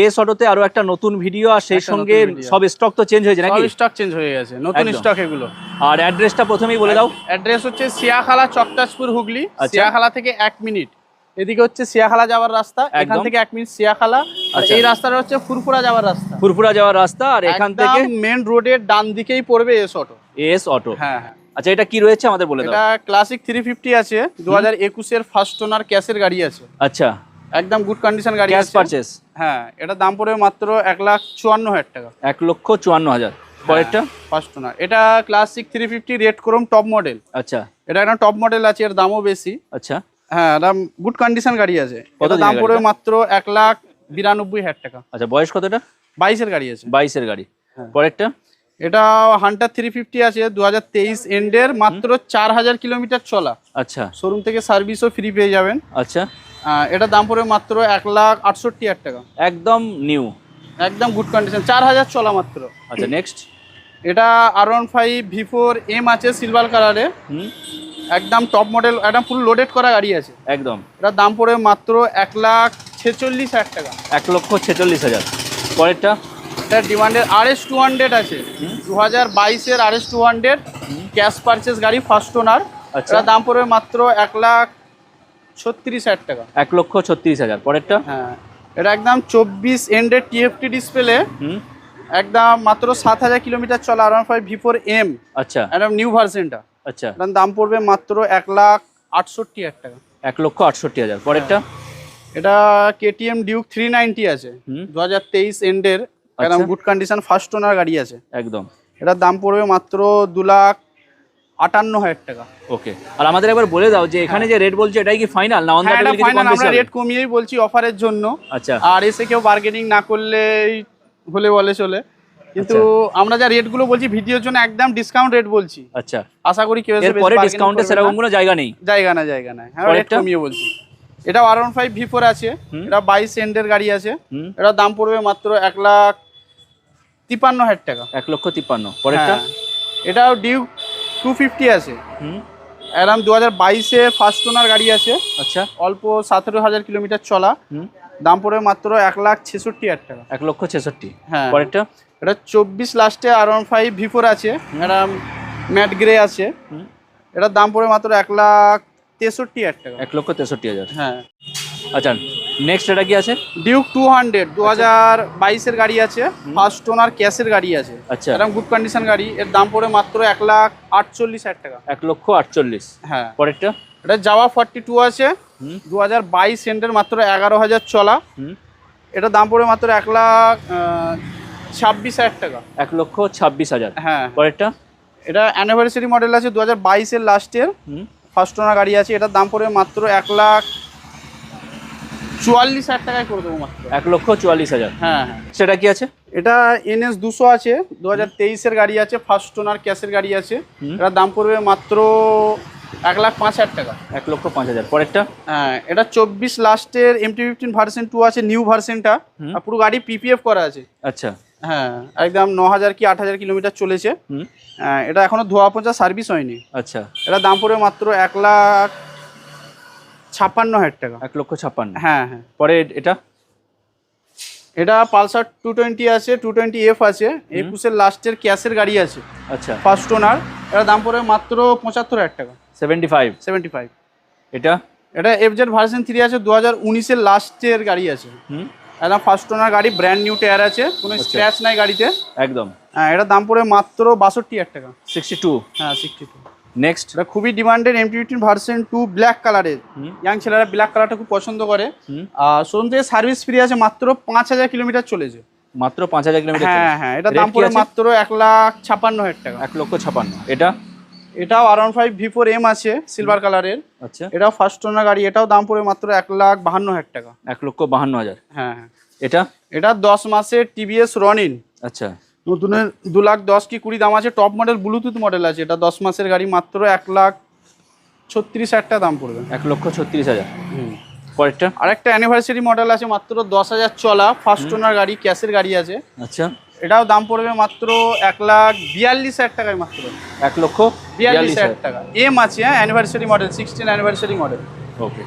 S অটোতে আরও একটা নতুন ভিডিও আর সেই সঙ্গে সব স্টক তো চেঞ্জ হয়েছে নাকি? স্টক চেঞ্জ হয়ে গেছে। নতুন স্টক এগুলো। আর অ্যাড্রেসটা প্রথমেই বলে দাও। অ্যাড্রেস হচ্ছে সিয়াখালা চকটাসপুর হুগলি আচ্ছা। সিয়াখালা থেকে এক মিনিট। এদিকে হচ্ছে সিয়াখালা যাওয়ার রাস্তা এখান। থেকে এক মিনিট সিয়াখালা। আর আচ্ছা। এই রাস্তাটা হচ্ছে ফুরফুরা যাওয়ার রাস্তা। ফুরফুরা যাওয়ার রাস্তা আর এখান থেকে মেন রোডের ডান দিকেই পড়বে এস অটো এস অটো। হ্যাঁ হ্যাঁ। আচ্ছা এটা কি রয়েছে আমাদের বলে দাও। এটা ক্লাসিক থ্রি ফিফটি আছে। দু হাজার একুশের ফার্স্ট ওনার ক্যাশের গাড়ি আছে। আচ্ছা। একদম গুড কন্ডিশন গাড়ি ক্যাশ আছে। পারচেস হ্যাঁ এটা দাম পড়বে মাত্র এক লাখ চুয়ান্ন হাজার টাকা। এক লক্ষ চুয়ান্ন হাজার। পরেরটা? ফার্স্ট ওনার এটা classic three fifty red chrome top model আচ্ছা। এটা একটা টপ মডেল আছে এর দামও বেশি। আচ্ছা। হ্যাঁ এটা গুড কন্ডিশন গাড়ি আছে। কত এটা দাম পড়বে মাত্র এক লাখ বিরানব্বই হাজার টাকা। আচ্ছা বয়স কতটা? বাইশের গাড়ি আছে। বাইশের গাড়ি। হ্যাঁ। পরেরটা? এটা হান্টার থ্রি ফিফটি আছে দু হাজার তেইশ এন্ডের মাত্র চার হাজার কিলোমিটার চলা। আচ্ছা। শোরুম থেকে সার্ভিসও ফ্রি পেয়ে যাবেন। আচ্ছা। এটা দাম পড়বে মাত্র এক লাখ আটষট্টি হাজার টাকা। একদম নিউ একদম গুড কন্ডিশন চার হাজার চলা মাত্র। আচ্ছা নেক্সট এটা R one five V four M আছে সিলভার কালারে একদম টপ মডেল একদম ফুল লোডেড করা গাড়ি আছে। একদম। এটার দাম পড়বে মাত্র এক লাখ ছেচল্লিশ হাজার টাকা। এক লক্ষ ছেচল্লিশ হাজার। পরেরটা? এটার ডিমান্ডের আর এস টু হান্ড্রেড আছে। দু হাজার বাইশের R S two hundred cash purchase গাড়ি ফার্স্ট ওনার আচ্ছা। এটার দাম পড়বে মাত্র এক লাখ ছত্রিশ হাজার টাকা। এক লক্ষ ছত্রিশ হাজার। পরেরটা? হ্যাঁ। এটা একদম চব্বিশ এন্ডের টিএফটি ডিসপ্লে একদম মাত্র সাত হাজার কিলোমিটার চলা R five V four M আচ্ছা। একদম নিউ ভার্সনটা আচ্ছা। এটার দাম পড়বে মাত্র এক লাখ আটষট্টি হাজার টাকা। এক লক্ষ আটষট্টি হাজার। পরেরটা? এটা কেটিএম ডিউক থ্রি নাইনটি আছে। দু হাজার তেইশ এন্ডের একদম। গুড কন্ডিশন ফার্স্ট ওনার গাড়ি আছে। একদম। এটার দাম পড়বে মাত্র দু লাখ আটান্ন হাজার টাকা। ওকে। আর আমাদের একবার বলে দাও যে এখানে যে রেট বলছে এটাই কি ফাইনাল না হ্যাঁ এটা ফাইনাল আমরা রেট কমিয়েই বলছি অফারের জন্য। আচ্ছা। আর এসে কেউ বার্গেনিং না করলে হলে বলে চলে। কিন্তু আচ্ছা। আমরা যা রেটগুলো বলছি ভিডিওর জন্য একদম ডিসকাউন্ট রেট বলছি। আচ্ছা। আশা করি কেউ এরপরে ডিসকাউন্টে সেরকম কোনো জায়গা নেই। জায়গা না জায়গা না। হ্যাঁ রেট কমিয়ে বলছি। এটা ওয়ান ফাইভ ভি ফোর আছে। এটা বাইশ এন্ডের গাড়ি আছে। এটার দাম পড়বে মাত্র এক লাখ তিপান্ন হাজার টাকা। এক লক্ষ তিপ্পান্ন। পরেরটা? হ্যাঁ। এটাও ডিউক টু ফিফটি আছে। হুম। এরম দু হাজার বাইশে ফার্স্ট ওনার গাড়ি আছে। আচ্ছা। অল্প সতেরো হাজার কিলোমিটার চলা। দাম পড়বে মাত্র এক লাখ ছেষট্টি হাজার টাকা। এক লক্ষ ছেষট্টি। হ্যাঁ। পরেরটা? এটা চব্বিশ লাস্টে আর ওয়ান ফাইভ ভিফোর আছে। এটা ম্যাট গ্রে আছে। এটার দাম পড়বে মাত্র এক লাখ তেষট্টি হাজার টাকা। এক লক্ষ তেষট্টি হাজার। হ্যাঁ। আচ্ছা নেক্সট এটা কি আছে? ডিউক টু হান্ড্রেড দু হাজার বাইশের গাড়ি আছে। ফার্স্ট ওনার ক্যাশের গাড়ি আছে। আচ্ছা। এরকম গুড কন্ডিশন গাড়ি। এর দাম পড়বে মাত্র এক লাখ আটচল্লিশ হাজার টাকা। এক লক্ষ আটচল্লিশ। হ্যাঁ। পরেরটা? এটা যাওয়া ফর্টি টু আছে। দু হাজার বাইশ সেন্টের মাত্র এগারো হাজার চলা। এটা দাম পড়বে মাত্র এক লাখ ছাব্বিশ হাজার টাকা। এক লক্ষ ছাব্বিশ হাজার। হ্যাঁ। পরেরটা? এটা অ্যানিভার্সারি মডেল আছে দু হাজার বাইশের লাস্টের ফার্স্ট ওনার গাড়ি আছে। এটার দাম পড়বে মাত্র এক লাখ চুয়াল্লিশ হাজার টাকায় করে দেবো মাত্র। এক লক্ষ চুয়াল্লিশ হাজার। হ্যাঁ হ্যাঁ। সেটা কি আছে? এটা এনএস দুশো আছে দু হাজার তেইশের গাড়ি আছে ফার্স্ট ওনার ক্যাশের গাড়ি আছে। এটার দাম পড়বে মাত্র এক লাখ পাঁচ হাজার টাকা। এক লক্ষ পাঁচ হাজার। পরেরটা? হ্যাঁ এটা চব্বিশ লাস্টের এমটি ফিফটিন ভার্সন টু আছে নিউ ভার্সনটা। পুরো গাড়ি পিপিএফ করা আছে। আচ্ছা। হ্যাঁ একদম ন হাজার কি আট হাজার কিলোমিটার চলেছে। হ্যাঁ, এটা এখনও ধোয়া পোঁচা সার্ভিস হয়নি। আচ্ছা। এটা দাম পড়বে মাত্র এক লাখ ছাপ্পান্ন হাজার টাকা। এক লক্ষ ছাপ্পান্ন। হ্যাঁ হ্যাঁ। পরে এটা? এটা পালসার টু টোয়েন্টি আছে টু টোয়েন্টি এফ আছে। একুশের লাস্টের ক্যাশের গাড়ি আছে। আচ্ছা। ফার্স্ট ওনার এটা দাম পড়বে মাত্র পঁচাত্তর হাজার টাকা। সেভেন্টি ফাইভ সেভেন্টি ফাইভ এটা এটা এফজেড ভার্সন থ্রি আছে দু হাজার উনিশের লাস্টের গাড়ি আছে। হুম। একদম ফার্স্ট ওনার গাড়ি ব্র্যান্ড নিউ টায়ার আছে। কোনো আচ্ছা। স্ক্র্যাচ নাই গাড়িতে। একদম। হ্যাঁ এটা দাম পড়বে মাত্র বাষট্টি হাজার টাকা। সিক্সটি টু হ্যাঁ সিক্সটি টু নেক্সট এটা খুবই demanded MT fifteen version two black কালারের ইয়াং ছেলেরা ব্ল্যাক কালারটা খুব পছন্দ করে। আর শোরুম থেকে সার্ভিস ফ্রি আছে মাত্র পাঁচ হাজার কিলোমিটার চলেছে। মাত্র পাঁচ হাজার কিলোমিটার হ্যাঁ হ্যাঁ এটা দাম পড়ে মাত্র এক লাখ ছাপ্পান্ন হাজার টাকা। এক লক্ষ ছাপান্ন। এটা? এটাও R one five V four M আছে সিলভার কালারের আচ্ছা। এটাও ফার্স্ট ওনার গাড়ি এটাও দাম পড়ে মাত্র এক লাখ বাহান্ন হাজার টাকা। এক লক্ষ বাহান্ন হাজার। হ্যাঁ হ্যাঁ। এটা? এটা দশ মাসের টিভিএস রনিন আচ্ছা। নতুনের দু লাখ দশ কি কুড়ি দাম আছে? টপ মডেল ব্লুটুথ মডেল আছে। এটা দশ মাসের গাড়ি মাত্র এক লাখ ছত্রিশ হাজার টাকা দাম পড়বে। এক লক্ষ ছত্রিশ হাজার। পরেরটা? আরেকটা অ্যানিভার্সারি মডেল আছে মাত্র দশ হাজার চলা। ফার্স্ট ওনার গাড়ি ক্যাশের গাড়ি আছে। আচ্ছা। এটাও দাম পড়বে মাত্র এক লাখ বিয়াল্লিশ হাজার টাকায় মাত্র। এক লক্ষ বিয়াল্লিশ হাজার টাকা। এম আছে হ্যাঁ anniversary model sixteen anniversary model okay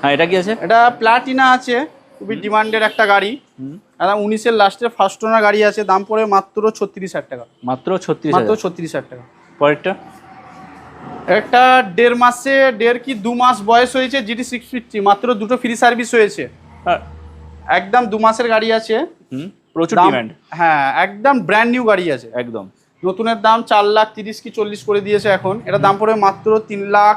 হ্যাঁ এটা কি আছে? এটা প্লাটিনা আছে খুবই ডিমান্ডের একটা গাড়ি। হুম একদম উনিশের লাস্টে ফার্স্ট ওনার গাড়ি আছে দাম পড়ে মাত্র ছত্রিশ হাজার টাকা। মাত্র ছত্রিশ মাত্র ছত্রিশ হাজার টাকা। পরেরটা? একটা দেড় মাসে দেড় কি দু মাস বয়স হয়েছে জিটি সিক্স ফিফটি মাত্র দুটো ফ্রি সার্ভিস হয়েছে। হ্যাঁ। একদম দু মাসের গাড়ি আছে। হুম প্রচুর ডিমান্ড হ্যাঁ একদম ব্র্যান্ড নিউ গাড়ি আছে। একদম। নতুনের দাম চার লাখ তিরিশ কি চল্লিশ করে দিয়েছে এখন। এটা দাম পড়ে মাত্র তিন লাখ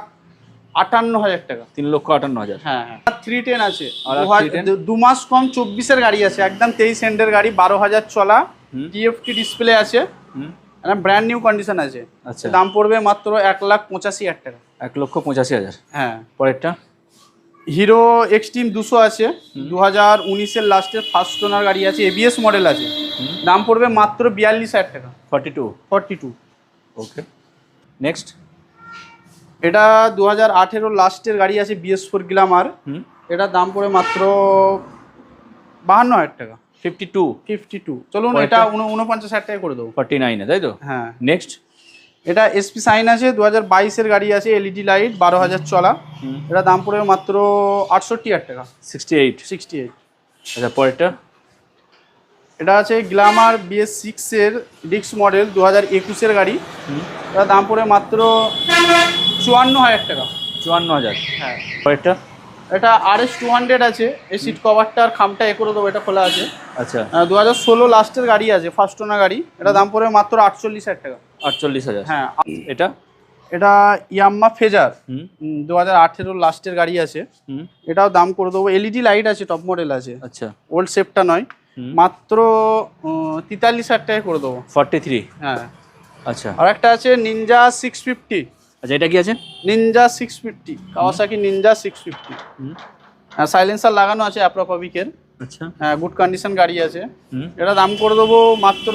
আটান্ন হাজার টাকা। তিন লক্ষ আটান্ন হাজার। হ্যাঁ থ্রি টেন আছে। আর দু হাজার- 310? দু মাস কম চব্বিশের গাড়ি আছে একদম তেইশ এন্ডের গাড়ি বারো হাজার চলা। টিএফটি ডিসপ্লে আছে। ব্র্যান্ড নিউ কন্ডিশন আছে। আচ্ছা। দাম পড়বে মাত্র এক লাখ পঁচাশি হাজার টাকা। এক লক্ষ পঁচাশি হাজার। হ্যাঁ। পরেরটা? হিরো এক্সট্রিম দুশো আছে। দু হাজার উনিশের লাস্টের ফার্স্ট ওনার গাড়ি আছে এবিএস মডেল আছে। দাম পড়বে মাত্র বিয়াল্লিশ হাজার টাকা। Forty two forty two okay next এটা দু হাজার আঠেরো লাস্টের গাড়ি আছে বিএস ফোর গ্লামার হুম। এটার দাম পড়ে মাত্র বাহান্ন হাজার টাকা। ফিফটি টু ফিফটি টু চলুন এটা উন- উনপঞ্চাশ হাজার টাকা করে দেবো। ফর্টি নাইনে তাই তো? হ্যাঁ। নেক্সট এটা এসপি সাইন আছে দু হাজার বাইশের গাড়ি আছে এলইডি লাইট বারো হাজার চলা। এটা দাম পড়বে মাত্র আটষট্টি হাজার টাকা। সিক্সটি এইট সিক্সটি এইট আচ্ছা পরেরটা? এটা আছে গ্লামার বিএস সিক্সের ডিক্স মডেল দু হাজার একুশের গাড়ি। এটা দাম পড়ে মাত্র চুয়ান্ন হাজার টাকা। চুয়ান্ন হাজার। হ্যাঁ। পরেরটা? এটা আর এস টু হান্ড্রেড আছে এই সিট কভারটা আর খামটা এ করে দেবো এটা খোলা আছে। আচ্ছা। দু হাজার ষোলো লাস্টের গাড়ি আছে ফার্স্ট ওনার গাড়ি। এটা দাম পড়বে মাত্র আটচল্লিশ হাজার টাকা। আটচল্লিশ হাজার। হ্যাঁ। এটা? এটা ইয়াম্মা ফেজার। দু হাজার আঠেরো লাস্টের গাড়ি আছে। এটাও দাম করে দেবো। এলইডি লাইট আছে টপ মডেল আছে। আচ্ছা। ওল্ড শেপটা নয়। মাত্র তেতাল্লিশ হাজার টাকায় করে দেবো। Forty three? হ্যাঁ। আচ্ছা। আর একটা আছে নিনজা সিক্স ফিফটি আচ্ছা এটা কি আছে? Ninja six fifty Kawasaki Ninja six fifty হুম। সাইলেন্সার লাগানো আছে অ্যাপ্রোপাবিকের আচ্ছা। হ্যাঁ গুড কন্ডিশন গাড়ি আছে। এটা দাম করে দেবো মাত্র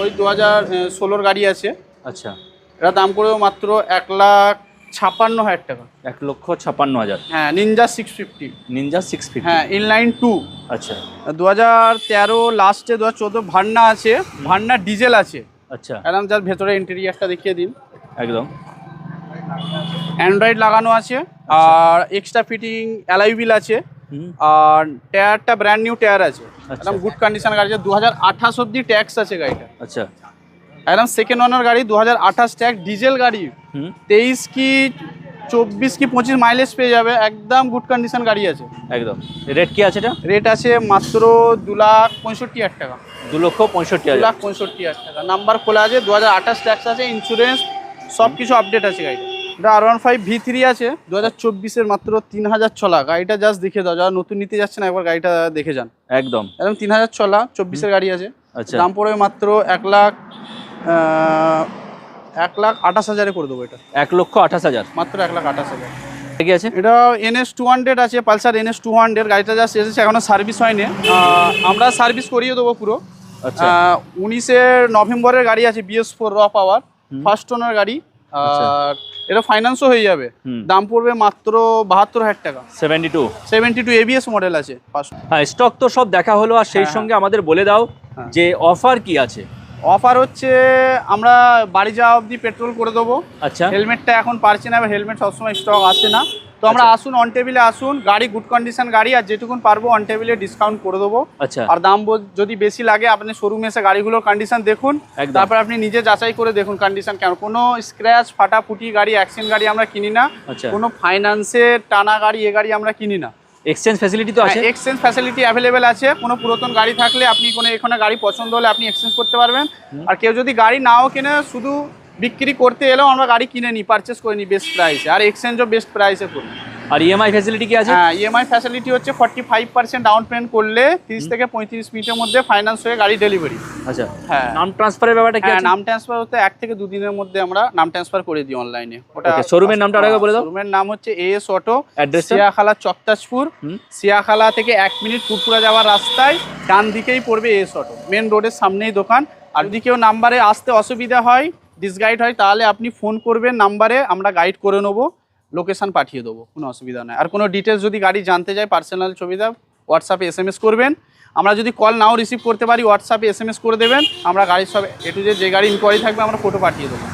ওই দু হাজার ষোলোর গাড়ি আছে। আচ্ছা। এটা দাম করে দেবো মাত্র এক লাখ ছাপান্ন হাজার টাকা। এক লক্ষ ছাপান্ন হাজার। হ্যাঁ ninja six fifty ninja six fifty হ্যাঁ ইনলাইন টু আচ্ছা। দু হাজার তেরো লাস্টে দু হাজার চোদ্দ ভান্না আছে। ভান্না ডিজেল আছে। আচ্ছা। একদম যার ভেতরে ইন্টেরিয়ারটা দেখিয়ে দিন। একদম। অ্যান্ড্রয়েড লাগানো আছে আর এক্সট্রা ফিটিং অ্যালাইভিল আছে আর টায়ারটা ব্র্যান্ড নিউ টায়ার আছে। আচ্ছা। একদম গুড কন্ডিশন গাড়ি আছে। দু হাজার আঠাশ অব্দি ট্যাক্স আছে গাড়িটা। আচ্ছা। একদম সেকেন্ড ওনার গাড়ি দু হাজার আঠাশ ট্যাক্স ডিজেল গাড়ি। তেইশ কি চব্বিশ কি পঁচিশ মাইলেজ পেয়ে যাবে। একদম গুড কন্ডিশন গাড়ি আছে। একদম। রেট কি আছে এটা? রেট আছে মাত্র দু লাখ পঁয়ষট্টি হাজার টাকা। দু লক্ষ পঁয়ষট্টি হাজার। লাখ পঁয়ষট্টি হাজার টাকা। নাম্বার খোলা আছে দু হাজার আঠাশ ট্যাক্স আছে ইন্স্যুরেন্স সব কিছু আপডেট আছে গাড়িটা এটা R one five V three আছে। দু হাজার চব্বিশের মাত্র তিন হাজার চলা গাড়িটা জাস্ট দেখে দাও যারা নতুন নিতে যাচ্ছে না একবার গাড়িটা দেখে যান। একদম। একদম তিন হাজার চলা চব্বিশের গাড়ি আছে। আচ্ছা। দাম পড়বে মাত্র এক লাখ এক লাখ আঠাশ হাজারে করে দেবো এটা। এক লক্ষ আঠাশ হাজার। মাত্র এক লাখ আঠাশ হাজার। কি আছে? এটা এনএস টু হান্ড্রেড আছে পালসার এনএস টু হান্ড্রেড গাড়িটা জাস্ট এসেছে এখনও সার্ভিস হয়নি। আমরা সার্ভিস করিয়ে দেবো পুরো। আচ্ছা। উনিশের নভেম্বরের গাড়ি আছে বিএস ফোর র পাওয়ার ফার্স্ট ওনার গাড়ি। আর এটা ফাইন্যান্সও হয়ে যাবে। দাম পড়বে মাত্র বাহাত্তর হাজার টাকা। Seventy two seventy two ABS model আছে হ্যাঁ স্টক তো সব দেখা হলো আর সেই হ্যাঁ, সঙ্গে আমাদের বলে দাও হ্যাঁ। যে অফার কি আছে। অফার হচ্ছে আমরা বাড়ি যাওয়া অবধি পেট্রোল করে দেবো। আচ্ছা। হেলমেটটা এখন পারছি না হেলমেট সবসময় স্টক আসে না। তো আমরা আচ্ছা। আসুন অন টেবিলে আসুন গাড়ি গুড কন্ডিশন গাড়ি আর যেটুকুন পারব অন টেবিলে ডিসকাউন্ট করে দেবো। আচ্ছা। আর দাম যদি বেশি লাগে আপনি শোরুমে এসে গাড়িগুলোর কন্ডিশন দেখুন তারপর আপনি নিজে যাচাই করে দেখুন কন্ডিশন কেমন। কোনো স্ক্র্যাচ ফাটাফুটি গাড়ি অ্যাক্সিডেন্ট গাড়ি আমরা কিনি না। আচ্ছা। কোনো ফাইন্যান্সের টানা গাড়ি এ গাড়ি আমরা কিনি না। এক্সচেঞ্জ ফ্যাসিলিটি তো আছে? এক্সচেঞ্জ ফ্যাসিলিটি অ্যাভেলেবেল আছে। কোনো পুরাতন গাড়ি থাকলে আপনি কোনো এখানে গাড়ি পছন্দ হলে আপনি এক্সচেঞ্জ করতে পারবেন। আর কেউ যদি গাড়ি নাও কেনে শুধু বিক্রি করতে এলেও আমরা গাড়ি কিনে নিই পারচেস করে নিই বেস্ট প্রাইসে আর এক্সচেঞ্জও বেস্ট প্রাইসে করি। আর ইএমআই ফ্যাসিলিটি কি আছে? হ্যাঁ ইএমআই ফ্যাসিলিটি হচ্ছে forty five percent down payment করলে তিরিশ থেকে পঁয়ত্রিশ মিনিটের মধ্যে ফাইন্যান্স হয়ে গাড়ি ডেলিভারি আচ্ছা। হ্যাঁ। নাম ট্রান্সফারের ব্যাপারটা কি হ্যাঁ নাম ট্রান্সফার হতে এক থেকে দুদিনের মধ্যে আমরা নাম ট্রান্সফার করে দিই অনলাইনে ওটা showroom-এর নামটা আরেকবার বলে দাও। শোরুমের নাম হচ্ছে এএস অটো অ্যাড্রেসটা সিয়াখালা চকতাজপুর। সিয়াখালা থেকে এক মিনিট পুরপুরা যাওয়ার রাস্তায় ডান দিকেই পড়বে এএস অটো মেন রোডের সামনেই দোকান। আর যদি কেউ নাম্বারে আসতে অসুবিধা হয় ডিসগাইড হয়, তাহলে আপনি ফোন করবেন নাম্বারে আমরা গাইড করে নেব লোকেশান পাঠিয়ে দেবো, কোনো অসুবিধা নেই। আর কোনো ডিটেলস যদি গাড়ি জানতে যায় পার্সোনাল ছবিটা হোয়াটসঅ্যাপে এস এম এস করবেন। আমরা যদি কল নাও রিসিভ করতে পারি হোয়াটসঅ্যাপে এস এম এস করে দেবেন, আমরা গাড়ির সব এ টু যে গাড়ি ইনকোয়ারি থাকবে, আমরা ফটো পাঠিয়ে দেবো।